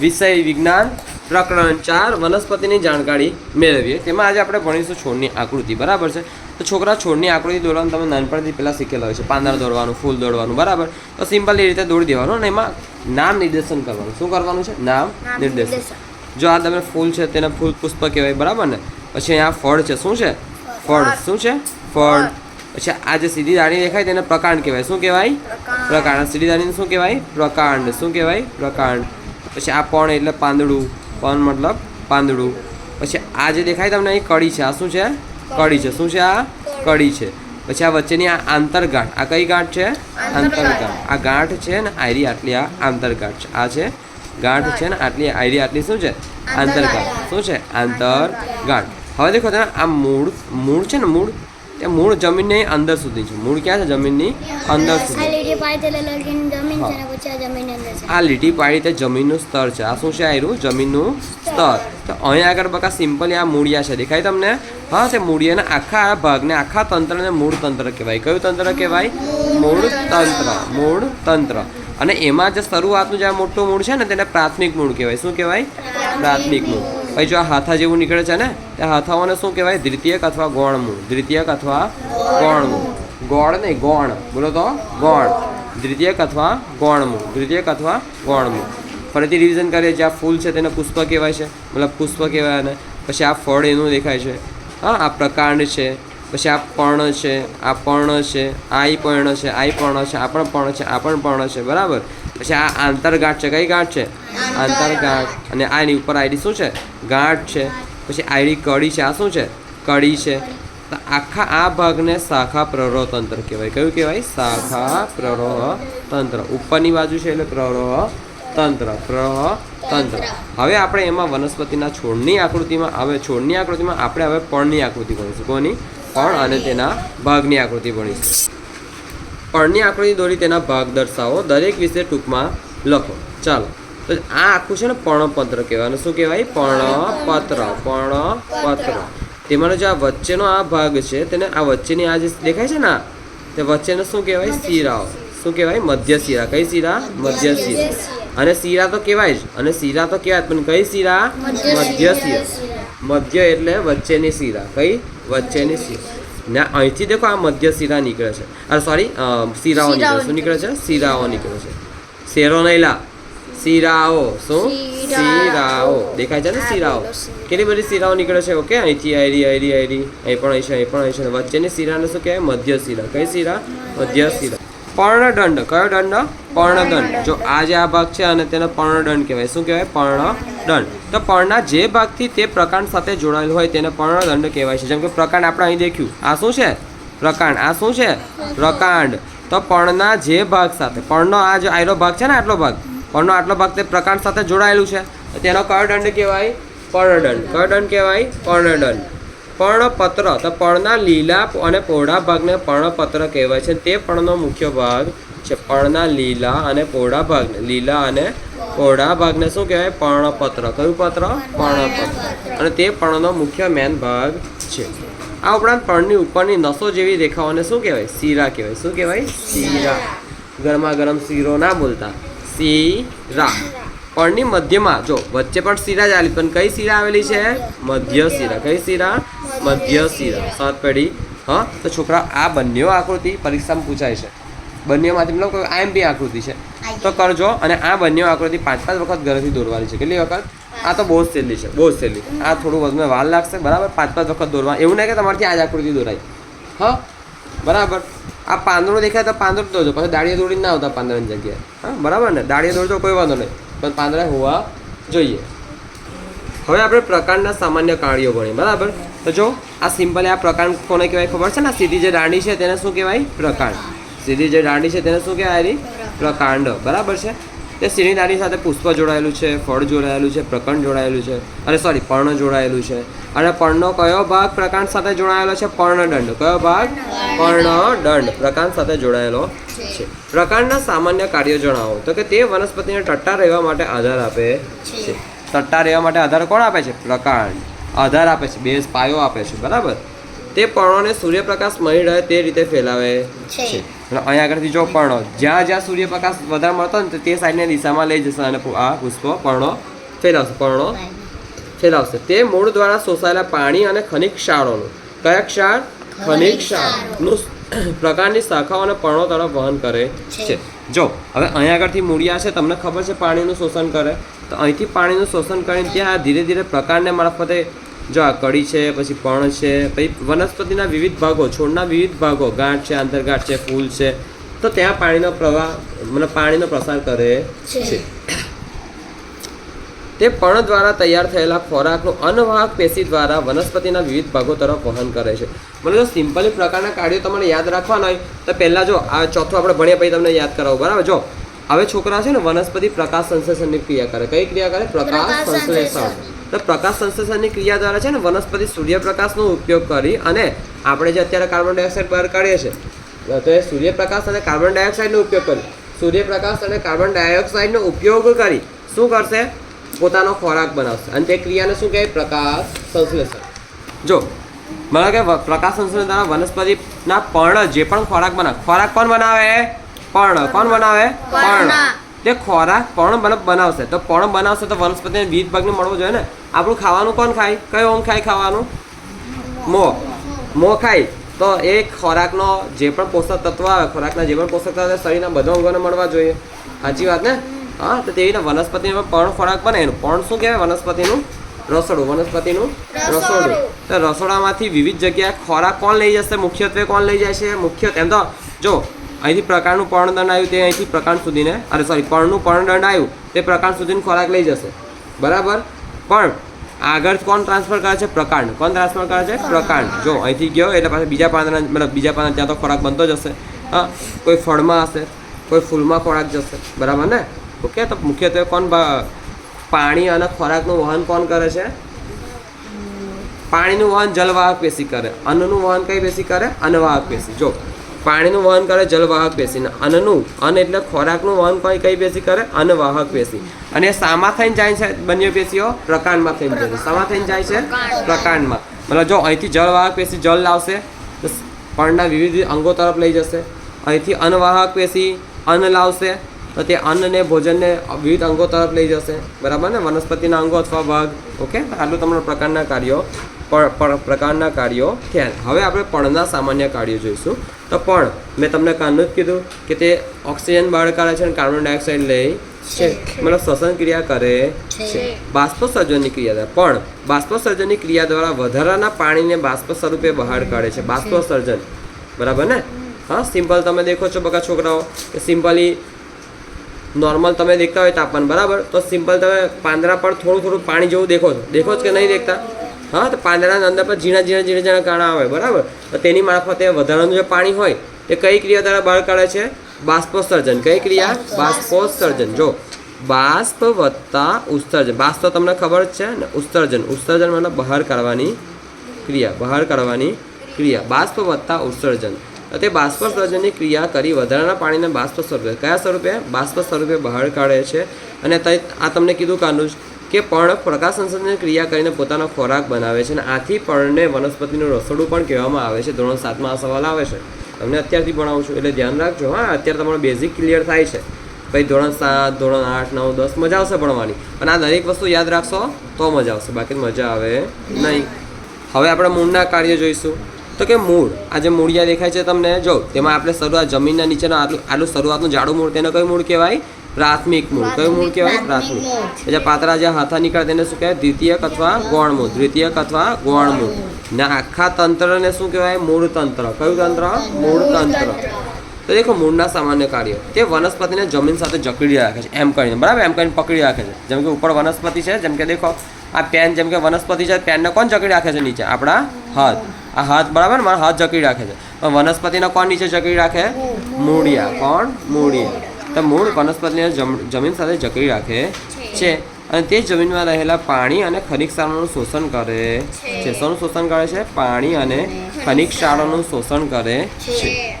વિષય વિજ્ઞાન પ્રકરણ ચાર વનસ્પતિની જાણકારી મેળવીએ. તેમાં આજે આપણે ભણીશું છોડની આકૃતિ બરાબર છે? તો છોકરા છોડની આકૃતિ દોરવાનું તમે નાનપણથી પહેલાં શીખેલા હોય છે. પાંદડા દોરવાનું ફૂલ દોરવાનું બરાબર? તો સિમ્પલ એ રીતે દોરી દેવાનું અને એમાં નામ નિર્દેશન કરવાનું. શું કરવાનું છે? નામ નિર્દેશન. જો આ તમે ફૂલ છે તેને ફૂલ પુષ્પ કહેવાય બરાબર ને? પછી અહીંયા ફળ છે. શું છે? ફળ. શું છે? ફળ. પછી આ જે સીધી દાણી દેખાય તેને પ્રકાંડ કહેવાય. શું કહેવાય. પ્રકાંડ. સીધી દાણીને શું કહેવાય? પ્રકાંડ. શું કહેવાય? પ્રકાંડ. પછી આ પણ એટલે પાંદડું. પણ મતલબ પાંદડું. પછી આ જે દેખાય તમને અહીં કડી છે. આ શું છે? કડી છે. શું છે આ? કડી છે. પછી આ વચ્ચેની આ આંતરગાંઠ. આ કઈ ગાંઠ છે? આંતરગાંઠ. આ ગાંઠ છે ને આયરી આટલી આ આંતરગાંઠ છે. આ છે ગાંઠ છે ને આટલી આયરી આટલી શું છે? આંતરગાંઠ. શું છે? આંતરગાંઠ. હવે દેખો તમે આ મૂળ મૂળ છે ને મૂળ? તે મૂળ જમીનની અંદર સુધી છે. મૂળ ક્યાં છે? જમીનની અંદર સુધી. આ લીટી પાડી તે જમીનનું સ્તર છે. આ શું છે આયરું? જમીનનું સ્તર. તો અહીંયા આગળ બકા સિમ્પલી આ મૂળિયા છે. દેખાય તમને? હા તે મૂળિયાના આખા આ ભાગને આખા તંત્રને મૂળ તંત્ર કહેવાય. કયું તંત્ર કહેવાય? મૂળ તંત્ર. મૂળ તંત્ર. અને એમાં જે શરૂઆતનું જે આ મોટું મૂળ છે ને તેને પ્રાથમિક મૂળ કહેવાય. શું કહેવાય? પ્રાથમિક મૂળ. પછી જો આ હાથા જેવું નીકળે છે ને, તે હાથાઓને શું કહેવાય? દ્વિતીયક અથવા ગૌણમું દ્વિતીયક અથવા ગૌણમું ગોળ નહીં, ગૌણ. બોલો તો? ગૌણ દ્વિતીયક અથવા ગૌણમું દ્વિતીયક અથવા ગૌણમું ફરીથી રિવિઝન કરીએ જે આ ફૂલ છે તેને પુષ્પ કહેવાય છે. મતલબ પુષ્પ કહેવાય ને પછી આ ફળ એનું દેખાય છે. હા, આ પ્રકાંડ છે. પછી આ પર્ણ છે. આ પર્ણ છે. આ પર્ણ છે. આ પર્ણ છે. આ પણ પર્ણ છે. આ પણ પર્ણ છે. બરાબર? પછી આ આંતરગાંઠ છે કઈ ગાંઠ છે? આંતરગાંઠ. અને આ એની ઉપર આઈડી શું છે? ગાંઠ છે. પછી આઈડી કડી છે આ શું છે? કડી છે. તો આખા આ ભાગને શાખા પ્રરોહ તંત્ર કહેવાય. કયું કહેવાય? શાખા પ્રરોહ તંત્ર ઉપરની બાજુ છે એટલે પ્રરોહ તંત્ર પ્રરોહ તંત્ર હવે આપણે એમાં વનસ્પતિના છોડની આકૃતિમાં હવે છોડની આકૃતિમાં આપણે હવે પણની આકૃતિ ભણીશું. કોની? પણ અને તેના ભાગની આકૃતિ ભણીશું. પણની આકૃતિ દોરી તેના ભાગ દર્શાવો. દરેક વિશે ટૂંકમાં લખો. ચાલો. તો આ આખું છે ને પર્ણપત્ર કહેવાય. શું કહેવાય? પર્ણપત્ર. પર્ણપત્ર. તેમાંનો જે આ વચ્ચેનો આ ભાગ છે તેને આ વચ્ચેની આ જે દેખાય છે ને તે વચ્ચેને શું કહેવાય? શીરાઓ. શું કહેવાય? મધ્ય શીરા. કઈ શીરા? મધ્ય શીરા. અને શીરા તો કહેવાય જ. અને શીરા તો કહેવાય પણ કઈ શીરા? મધ્ય શીરા. મધ્ય એટલે વચ્ચેની શીરા. કઈ? વચ્ચેની શીરા. ને અહીંથી દેખો આ મધ્ય શિરા નીકળે છે. અરે સોરી શિરાઓ નીકળે શું નીકળે છે? શીરાઓ નીકળે છે. શેરો નહીં લા. શિરાઓ શું? શિરાઓ. દેખાય છે ને શિરાઓ? કેટલી બધી શીરાઓ નીકળે છે? ઓકે અહીંથી આયરી આયરી આયરી. અહીં પણ અહીં છે અહીં પણ અહીં છે. વચ્ચેની શીરાને શું કહેવાય? મધ્ય શિરા. કઈ શીરા? મધ્ય શીરા. પર્ણદંડ. કયો દંડ? પર્ણદંડ. જો આ જે આ ભાગ છે અને તેને પર્ણદંડ કહેવાય. શું કહેવાય? પર્ણદંડ. તો પર્ણના જે ભાગથી તે પ્રકાંડ સાથે જોડાયેલ હોય તેને પર્ણદંડ કહેવાય છે. જેમ કે પ્રકાંડ આપણે અહીં દેખ્યું. આ શું છે? પ્રકાંડ. આ શું છે? પ્રકાંડ. તો પર્ણના જે ભાગ સાથે પર્ણનો આ જે આયરો ભાગ છે ને આટલો ભાગ પર્ણનો આટલો ભાગ તે પ્રકાંડ સાથે જોડાયેલું છે. તેનો કયો દંડ કહેવાય? પર્ણદંડ. કયો દંડ કહેવાય? પર્ણદંડ. પર્ણપત્ર. તો પર્ણના લીલા અને પહોળા ભાગને પર્ણપત્ર કહેવાય છે. તે પર્ણનો મુખ્ય ભાગ છે. પર્ણના લીલા અને પહોળા ભાગને. લીલા અને પહોળા ભાગને શું કહેવાય? પર્ણપત્ર. કયું પત્ર? પર્ણપત્ર. અને તે પર્ણનો મુખ્ય મેન ભાગ છે. આ ઉપરાંત પર્ણની ઉપરની નસો જેવી રેખાઓને શું કહેવાય? શીરા કહેવાય. શું કહેવાય? શીરા. ગરમા ગરમ શીરો ના બોલતા. શીરા. પળની મધ્યમાં, જો, વચ્ચે પણ શીરા જ આવેલી, પણ કઈ શીરા આવેલી છે? મધ્ય શીરા. કઈ શીરા? મધ્ય શીરા. સાત પેઢી. હા, તો છોકરા, આ બંને આકૃતિ પરીક્ષામાં પૂછાય છે. બંનેમાંથી મતલબ કોઈ આઈએમપી આકૃતિ છે. તો કરજો, અને આ બંને આકૃતિ પાંચ પાંચ વખત ઘરેથી દોરવાની છે. કેટલી વખત? આ તો બહુ સહેલી છે, બહુ સહેલી આ થોડું વધુ વાર લાગશે, બરાબર? પાંચ પાંચ વખત દોરવા. એવું નહીં કે તમારથી આ જ આકૃતિ દોરાય. હા, બરાબર. આ પાંદડું દેખાય તો પાંદડું દોરજો. પછી દાળીએ દોડીને ના આવતા પાંદડાની જગ્યાએ. હા, બરાબર ને? દાળીએ દોરજો, કોઈ વાંધો નહીં. પણ પાંદડા હોવા જોઈએ. હવે આપણે પ્રકાંડના સામાન્ય કાર્યો ગણીએ, બરાબર? તો જો, આ સિમ્પલ આ પ્રકાંડ કોને કહેવાય ખબર છે ને? સીધી જે દાંડી છે તેને શું કહેવાય? પ્રકાંડ. સીધી જે દાંડી છે તેને શું કહેવાય? પ્રકાંડ, બરાબર છે? તે સીધી સાથે પુષ્પ જોડાયેલું છે ફળ જોડાયેલું છે પ્રકંડ જોડાયેલું છે અને સોરી પર્ણ જોડાયેલું છે. અને પર્ણનો કયો ભાગ પ્રકાંડ સાથે જોડાયેલો છે? પર્ણદંડ. કયો ભાગ? પર્ણદંડ. પ્રકાંડ સાથે જોડાયેલો છે. પ્રકાંડના સામાન્ય કાર્યો જણાવો. તો કે તે વનસ્પતિને ટટ્ટા રહેવા માટે આધાર આપે છે. ટટ્ટા રહેવા માટે આધાર કોણ આપે છે? પ્રકાંડ. આધાર આપે છે. બેઝ પાયો આપે છે. બરાબર? તે પર્ણોને સૂર્યપ્રકાશ મળી રહે તે રીતે ફેલાવે છે. અહીંયા આગળથી જો પર્ણો જ્યાં જ્યાં સૂર્યપ્રકાશ વધારે મળતો ને તો તે સાઈડની દિશામાં લઈ જશે અને આ પુષ્પો પર્ણો ફેલાવશે પર્ણો ફેલાવશે. તે મૂળ દ્વારા શોષાયેલા પાણી અને ખનિજ ક્ષારોનું. કયા ક્ષાર? ખનિજ ક્ષારનું પ્રકારની શાખાઓ અને પર્ણો તરફ વહન કરે છે. જો હવે અહીંયા આગળથી મૂળિયા છે તમને ખબર છે પાણીનું શોષણ કરે. તો અહીંથી પાણીનું શોષણ કરીને ત્યાં ધીરે ધીરે પ્રકારને મારફતે જો આ કડી છે પછી પર્ણ છે પછી વનસ્પતિના વિવિધ ભાગો છોડના વિવિધ ભાગો ગાંઠ છે આંતરગાંઠ છે ફૂલ છે તો ત્યાં પાણીનો પ્રવાહ મતલબ પાણીનો પ્રસાર કરે છે. તે પર્ણ દ્વારા તૈયાર થયેલા ખોરાકનું અનવાહક પેશી દ્વારા વનસ્પતિના વિવિધ ભાગો તરફ વહન કરે છે. મને જો સિમ્પલી પ્રકારના કાર્યો તમારે યાદ રાખવાના હોય તો પહેલાં જો આ ચોથું આપણે ભણ્યા પછી તમને યાદ કરાવો. બરાબર? જો હવે છોકરા છે ને વનસ્પતિ પ્રકાશ સંશ્લેષણની ક્રિયા કરે. કઈ ક્રિયા કરે? પ્રકાશ સંશ્લેષણ. તો પ્રકાશ સંશ્લેષણની ક્રિયા દ્વારા છે ને વનસ્પતિ સૂર્યપ્રકાશનો ઉપયોગ કરી અને આપણે જે અત્યારે કાર્બન ડાયોક્સાઇડ બહાર કાઢીએ છીએ તો એ સૂર્યપ્રકાશ અને કાર્બન ડાયોક્સાઇડનો ઉપયોગ કરી. સૂર્યપ્રકાશ અને કાર્બન ડાયોક્સાઇડનો ઉપયોગ કરી શું કરશે? પોતાનો ખોરાક બનાવશે. અને તે ક્રિયાને શું કહેવાય પ્રકાશ સંશ્લેષણ. જો મને કે પ્રકાશ સંશ્લેષણ દ્વારા વનસ્પતિના પર્ણ જે પણ ખોરાક બનાવે ખોરાક કોણ બનાવે? પર્ણ. કોણ બનાવે? પર્ણ. તે ખોરાક પણ મતલબ બનાવશે. તો પર્ણ બનાવશે તો વનસ્પતિને વિવિધ ભાગને મળવો જોઈએ ને? આપણું ખાવાનું કોણ ખાય? કયો અંગ ખાય ખાવાનું? મો. મો ખાય. તો એ ખોરાકનો જે પણ પોષક તત્વ આવે ખોરાકના જે પણ પોષક તત્વ શરીરના બધા અંગોને મળવા જોઈએ. સાચી વાત ને? હા તો તેવી રીતે વનસ્પતિને પણ ખોરાક બને. એનું પણ શું કહેવાય? વનસ્પતિનું રસોડું. વનસ્પતિનું રસોડું. તો રસોડામાંથી વિવિધ જગ્યાએ ખોરાક કોણ લઈ જશે? મુખ્યત્વે કોણ લઈ જાય છે? મુખ્ય એમ તો જો અહીંથી પ્રકારનું પર્ણદંડ આવ્યું તે અહીંથી પ્રકાંડ સુધીને, અરે સોરી પર્ણનું પર્ણદંડ આવ્યું, તે પ્રકાંડ સુધીનો ખોરાક લઈ જશે. બરાબર? પણ આગળ કોણ ટ્રાન્સફર કરે છે? પ્રકાંડ. કોણ ટ્રાન્સફર કરે છે? પ્રકાંડ. જો, અહીંથી ગયો એટલે પાછા બીજા પાંદડા મતલબ બીજા પાંદડા ત્યાં તો ખોરાક બનતો જ હશે. હા, કોઈ ફળમાં હશે, કોઈ ફૂલમાં ખોરાક જશે. બરાબર ને? ઓકે, તો મુખ્યત્વે કોણ પાણી અને ખોરાકનું વહન કોણ કરે છે? પાણીનું વહન જલવાહક પેશી કરે. અન્નનું વહન કઈ પેશી કરે? અન્નવાહક પેશી. જો પાણીનું વહન કરે જલવાહક પેશી અન્નનું, અન્ન એટલે ખોરાકનું વહન કઈ કઈ પેશી કરે? અન્નવાહક પેશી અને શામાં થઈને જાય છે બંને પેશીઓ? પ્રકાંડમાં થઈને જાય છે. સામા થઈને જાય છે? પ્રકાંડમાં. મતલબ જો અહીંથી જળવાહક પેશી જળ લાવશે, તો પણના વિવિધ અંગો તરફ લઈ જશે. અહીંથી અન્નવાહક પેશી અન્ન લાવશે, તો તે અન્નને, ભોજનને વિવિધ અંગો તરફ લઈ જશે. બરાબર ને? વનસ્પતિના અંગો અથવા ભાગ. ઓકે? આટલું તમારા પ્રકારના કાર્યો. પ્રકારના કાર્યો થયા હવે આપણે પણના સામાન્ય કાર્યો જોઈશું. તો પણ મેં તમને કાલનું જ કીધું કે તે ઓક્સિજન બહાર કાઢે છે અને કાર્બન ડાયોક્સાઇડ લે. છે. મતલબ શ્વસન ક્રિયા કરે. છે. બાષ્પસર્જનની ક્રિયા દ્વારા પણ બાષ્પસર્જનની ક્રિયા દ્વારા વધારાના પાણીને બાષ્પ સ્વરૂપે બહાર કાઢે છે. બાષ્પસર્જન. બરાબર ને? હા સિમ્પલ તમે દેખો છો બકા છોકરાઓ કે સિમ્પલી નોર્મલ તમે દેખતા હોય તાપમાન બરાબર? તો સિમ્પલ તમે પાંદરા પર થોડું થોડું પાણી જેવું દેખો છો. દેખો છો કે નહીં દેખતા? હા, તો પાંદડાના અંદર પર ઝીણા ઝીણા ઝીણા ઝીણા કાણા આવે બરાબર? તો તેની મારફતે વધારાનું જે પાણી હોય, તે કઈ ક્રિયા દ્વારા બહાર કાઢે છે? બાષ્પોત્સર્જન. કઈ ક્રિયા? બાષ્પોત્સર્જન. જો, બાષ્પ વત્તા ઉત્સર્જન. બાષ્પ તો તમને ખબર જ છે ને, ઉત્સર્જન. ઉત્સર્જન મતલબ બહાર કાઢવાની ક્રિયા, બહાર કાઢવાની ક્રિયા. બાષ્પ વત્તા ઉત્સર્જન. તો બાષ્પસર્જનની ક્રિયા કરી વધારાના પાણીને બાષ્પ સ્વરૂપે. કયા સ્વરૂપે? બાષ્પ સ્વરૂપે બહાર કાઢે છે. અને આ તમને કીધું કાનું કે પર્ણ પ્રકાશ સંશ્લેષણની ક્રિયા કરીને પોતાનો ખોરાક બનાવે છે અને આથી પર્ણને વનસ્પતિનું રસોડું પણ કહેવામાં આવે છે. ધોરણ સાતમાં આ સવાલ આવે છે. તમને અત્યારથી ભણાવું છું, એટલે ધ્યાન રાખજો, હા. અત્યારે તમારો બેઝિક ક્લિયર થાય છે. પછી ધોરણ સાત, ધોરણ આઠ, નવ, દસ, મજા આવશે ભણવાની. પણ આ દરેક વસ્તુ યાદ રાખશો, તો મજા આવશે. બાકી મજા આવે નહીં. હવે આપણે મૂળના કાર્ય જોઈશું. તો કે મૂળ, આ જે મૂળિયા દેખાય છે તમને, જો, તેમાં આપણે શરૂઆત જમીનના નીચેનો આટલું આટલું શરૂઆતનું જાડું મૂળ, તેને કયું મૂળ કહેવાય? પ્રાથમિક મૂળ. કયું મૂળ કહેવાય? પ્રાથમિક. એટલે પાતરા જે હાથા નીકળે તેને શું કહેવાય? દ્વિતીયક અથવા ગૌણ મૂળ. દ્વિતીયક અથવા ગૌણ મૂળ. ને આખા તંત્રને શું કહેવાય? મૂળ તંત્ર. કયું તંત્ર? મૂળ તંત્ર. તો દેખો મૂળના સામાન્ય કાર્યો. તે વનસ્પતિને જમીન સાથે જકડી રાખે છે એમ કરીને. બરાબર? એમ કરીને પકડી રાખે છે. જેમ કે ઉપર વનસ્પતિ છે જેમ કે દેખો આ પેન જેમ કે વનસ્પતિ છે પેનને કોણ જકડી રાખે છે? નીચે. આપણા હાથ. આ હાથ બરાબર? મારા હાથ જકડી રાખે છે. પણ વનસ્પતિને કોણ નીચે જકડી રાખે? મૂળિયા. કોણ? મૂળિયા. તો મૂળ વનસ્પતિને જમ- જમીન સાથે જકડી રાખે છે. અને તે જમીનમાં રહેલા પાણી અને ખનિક ક્ષારોનું શોષણ કરે છે. શોનું શોષણ કરે છે? પાણી અને ખનિક ક્ષારોનું શોષણ કરે છે.